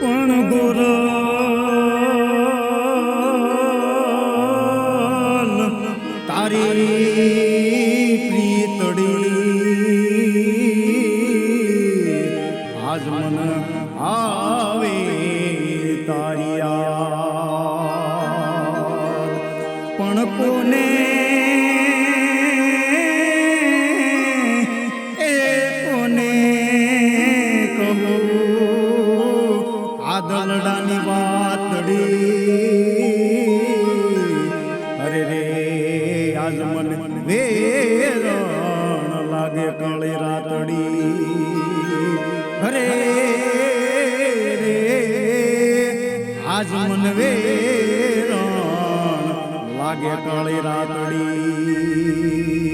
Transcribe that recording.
પણ ગોરલ લાગે કાળી રાતડી। અરે આજ મનવે લાગે કાળી રાતડી।